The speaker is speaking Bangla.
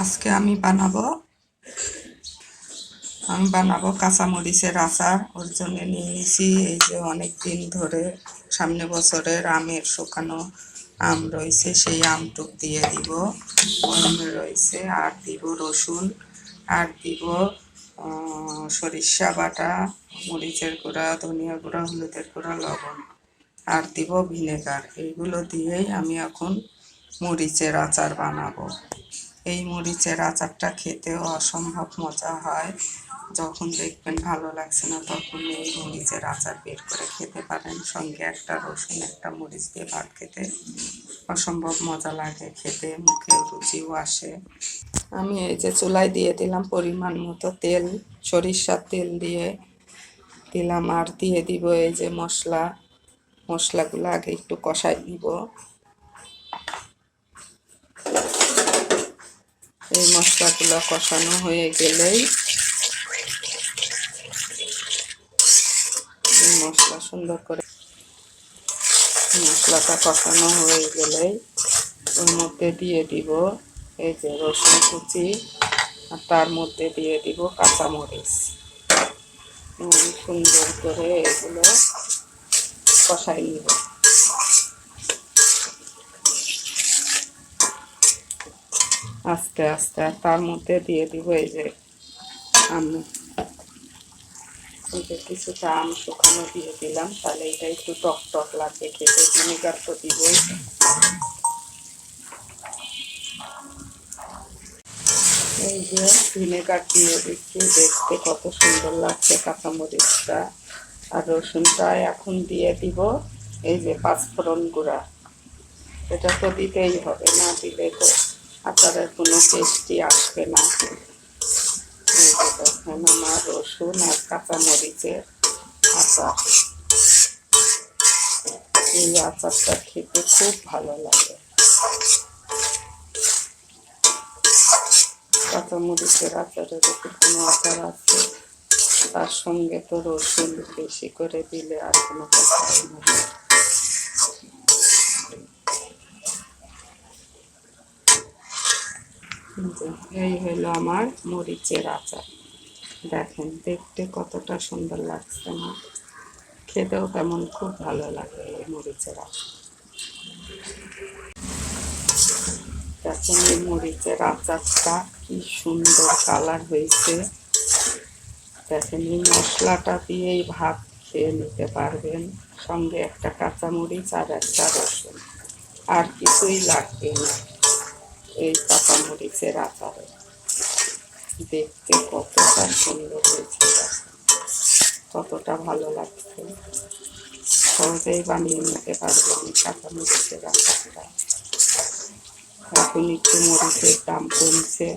আজকে আমি বানাবো। আমি বানাবো কাঁচামরিচের আচার। ওর জন্য নিয়ে নিয়েছি এই যে অনেক দিন ধরে, সামনে বছরের আমের শুকানো আম রয়েছে, সেই আমটুক দিয়ে দিব। রয়েছে, আর দিব রসুন, আর দিব সরিষা বাটা, মরিচের গুঁড়া, ধনিয়া গুঁড়া, হলুদের গুঁড়া, লবণ, আর দিব ভিনেগার। এইগুলো দিয়েই আমি এখন মরিচের আচার বানাবো। এই মরিচের আচারটা খেতেও অসম্ভব মজা হয়। যখন দেখবেন ভালো লাগছে না, তখন এই মরিচের আচার বের করে খেতে পারেন। সঙ্গে একটা রসুন, একটা মরিচ দিয়ে ভাত খেতে অসম্ভব মজা লাগে, খেতে মুখে রুচিও আসে। আমি এই যে চুলায় দিয়ে দিলাম পরিমাণ মতো তেল, সরিষার তেল দিয়ে দিলাম আর দিয়ে দিব এই যে মশলা। মশলাগুলো আগে একটু কষাই দিব। এই মশলাগুলো কষানো হয়ে গেলেই মশলা সুন্দর করে মশলাটা কষানো হয়ে গেলেই ওর মধ্যে দিয়ে দিব এই যে রসুন কুচি আর তার মধ্যে দিয়ে দিব কাঁচামরিচ। সুন্দর করে এগুলো কষাই নিব। আস্তে আস্তে, আর তার মধ্যে দিয়ে দিব এই যে আমি। কিছুটা আম শুকানো দিয়ে দিলাম, তাহলে এটা একটু টক টক লাগবে খেতে, ভিনেগার তো দিবই। এই যে ভিনেগার দিয়ে দিচ্ছি দেখতে কত সুন্দর লাগছে কাঁচামরিচটা আর রসুনটা এখন দিয়ে দিব, এই যে পাঁচফোড়ন গুঁড়া। এটা তো দিতেই হবে, না দিলে তো আচারের কোনো টেস্টই আসবে না। দেখেন আমার রসুন আর কাঁচামরিচের আচার। এই আচারটা খেতে খুব ভালো লাগে। কাঁচামরিচের আচারের উপর কোনো আচার আছে তার সঙ্গে তো রসুন বেশি করে দিলে আর কোনো কথাই নেই যে এই হলো আমার মরিচের আচার। দেখেন, দেখতে কতটা সুন্দর লাগছে না। খেতেও তেমন খুব ভালো লাগে এই মরিচের আচার। দেখেন এই মরিচের আচারটা কি সুন্দর কালার হয়েছে। দেখেন, এই মশলাটা দিয়েই ভাত খেয়ে নিতে পারবেন। সঙ্গে একটা কাঁচামরিচ আর একটা রসুন। আর কিছুই লাগবে না। এই কাঁচামরিচের আচারে। দেখতে কতটা সুন্দর হয়েছে। কতটা ভালো লাগছে। সহজেই বানিয়ে নিতে পারব এই কাঁচামরিচের আচারটা। এখন একটু মরিচের দাম কমছে।